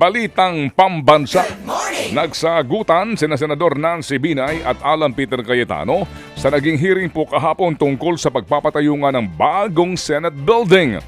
Balitang Pambansa. Nagsagutan sina Senador Nancy Binay at Alan Peter Cayetano sa naging hearing po kahapon tungkol sa pagpapatayo nga ng bagong Senate building.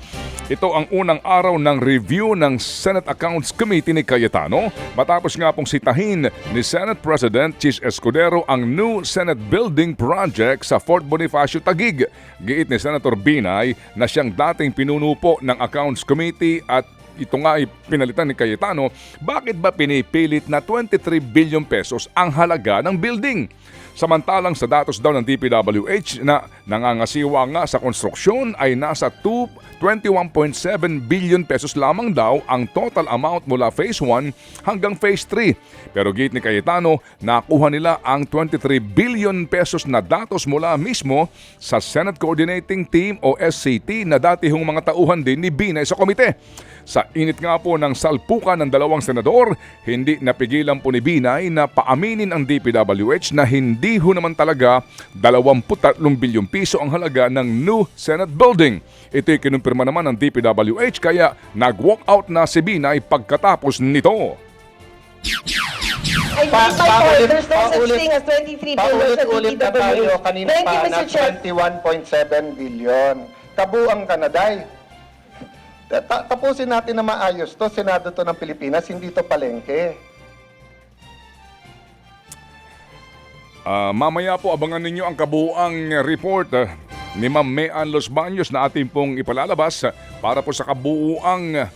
Ito ang unang araw ng review ng Senate Accounts Committee ni Cayetano matapos nga pong sitahin ni Senate President Chis Escudero ang new Senate Building Project sa Fort Bonifacio, Taguig. Giit ni Senator Binay na siyang dating pinuno po ng Accounts Committee at ito nga ay pinalitan ni Cayetano, bakit ba pinipilit na 23 billion pesos ang halaga ng building? Samantalang sa datos daw ng DPWH na nangangasiwa nga sa konstruksyon ay nasa 2 21.7 billion pesos lamang daw ang total amount mula Phase 1 hanggang Phase 3. Pero gate ni Cayetano, nakuha nila ang 23 billion pesos na datos mula mismo sa Senate Coordinating Team o SCT na dati hong mga tauhan din ni Binay sa komite. Sa init nga po ng salpukan ng dalawang senador, hindi napigilan po ni Binay na paaminin ang DPWH na hindi ho naman talaga 23 bilyong piso ang halaga ng new Senate building. Ito'y kinumpirma naman ng DPWH kaya nag-walk out na si Binay pagkatapos nito. I Pa- point, paulit- there's no such paulit- thing as 23 billion sa Paulit-ulit na tayo DPWH. kanina Thank you, pa Mr. na Chair. 21.7 billion. Kabuang Kanaday. Ta- ta- tapusin natin na maayos to. Senado to ng Pilipinas, hindi to palengke. Ah, mamaya po abangan ninyo ang kabuuang report ah, ni Ma'am Mean Los Baños na ating pong ipalalabas ah, para po sa kabuuang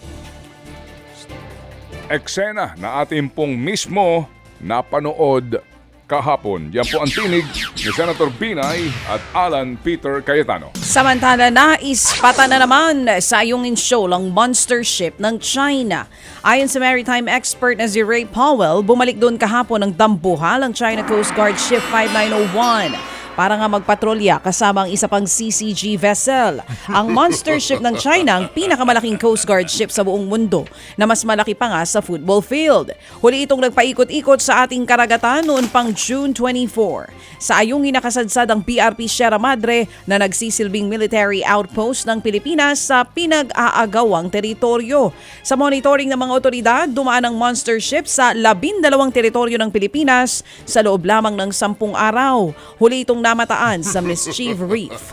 eksena na ating pong mismo napanood kahapon. Yan po ang tinig ni Senator Binay at Alan Peter Cayetano. Samantala, naispata na naman sa iyong show ang monster ship ng China. Ayon sa maritime expert na si Ray Powell, bumalik doon kahapon ng dambuhal ang China Coast Guard Ship 5901 para nga magpatrolya kasama ang isa pang CCG vessel. Ang monster ship ng China ang pinakamalaking Coast Guard ship sa buong mundo na mas malaki pa nga sa football field. Huli itong nagpaikot-ikot sa ating karagatan noon pang June 24. Sa ayong inakasadsad ang PRP Sierra Madre na nagsisilbing military outpost ng Pilipinas sa pinag-aagawang teritoryo. Sa monitoring ng mga otoridad, dumaan ang monster ship sa labindalawang teritoryo ng Pilipinas sa loob lamang ng sampung araw. Huli itong namataan sa Mischief Reef.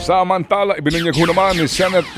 Samantala, ibinunyag ho naman ni Senate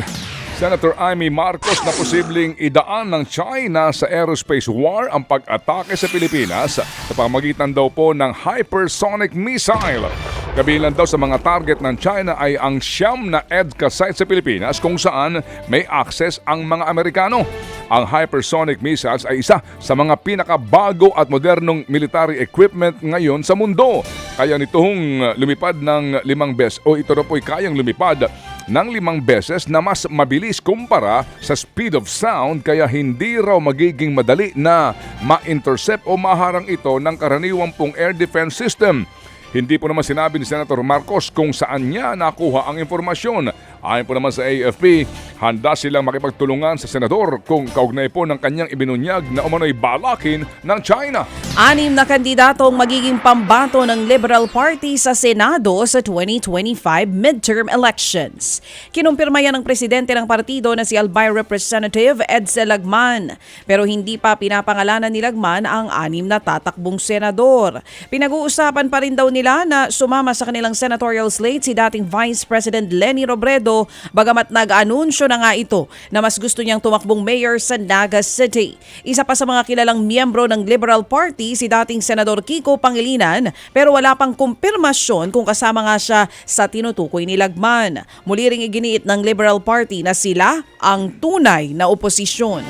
Senator Amy Marcos na posibleng idaan ng China sa aerospace war ang pag-atake sa Pilipinas sa pamagitan daw po ng hypersonic missile. Kabilang daw sa mga target ng China ay ang siyam na EDCA site sa Pilipinas kung saan may access ang mga Amerikano. Ang hypersonic missiles ay isa sa mga pinakabago at modernong military equipment ngayon sa mundo. Kaya nitong lumipad ng limang beses o ito na po'y kayang lumipad ng limang beses na mas mabilis kumpara sa speed of sound kaya hindi raw magiging madali na ma-intercept o maharang ito ng karaniwang pong air defense system. Hindi po naman sinabi ni Senator Marcos kung saan niya nakuha ang impormasyon. Ayon po naman sa AFP, handa silang makipagtulungan sa senador kung kaugnay po ng kanyang ibinunyag na umano'y balakin ng China. Anim na kandidatong magiging pambato ng Liberal Party sa Senado sa 2025 midterm elections. Kinumpirma yan ng presidente ng partido na si Albay Representative Edsel Lagman. Pero hindi pa pinapangalanan ni Lagman ang anim na tatakbong senador. Pinag-uusapan pa rin daw nila na sumama sa kanilang senatorial slate si dating Vice President Lenny Robredo bagamat nag-anunsyo na nga ito na mas gusto niyang tumakbong mayor sa Naga City. Isa pa sa mga kilalang miyembro ng Liberal Party si dating Senador Kiko Pangilinan pero wala pang kumpirmasyon kung kasama nga siya sa tinutukoy ni Lagman. Muli ring iginiit ng Liberal Party na sila ang tunay na oposisyon.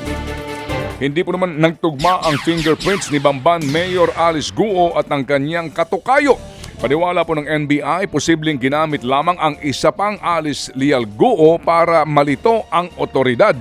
Hindi po naman nagtugma ang fingerprints ni Bamban Mayor Alice Guo at ng kanyang katukayo. Paniwala po ng NBI, posibleng ginamit lamang ang isa pang Alice Lial Guo para malito ang otoridad.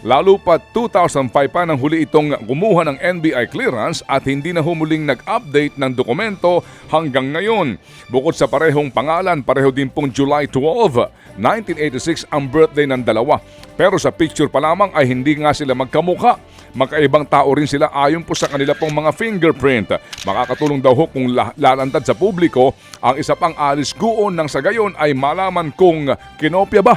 Lalo pa 2005 pa nang huli itong kumuha ng NBI clearance at hindi na humuling nag-update ng dokumento hanggang ngayon. Bukod sa parehong pangalan, pareho din pong July 12, 1986 ang birthday ng dalawa. Pero sa picture pa lamang ay hindi nga sila magkamukha. Magkaibang tao rin sila ayon po sa kanila pong mga fingerprint. Makakatulong daw ho kung la- lalantad sa publiko ang isa pang Alice Guon nang sa gayon ay malaman kung kinopya ba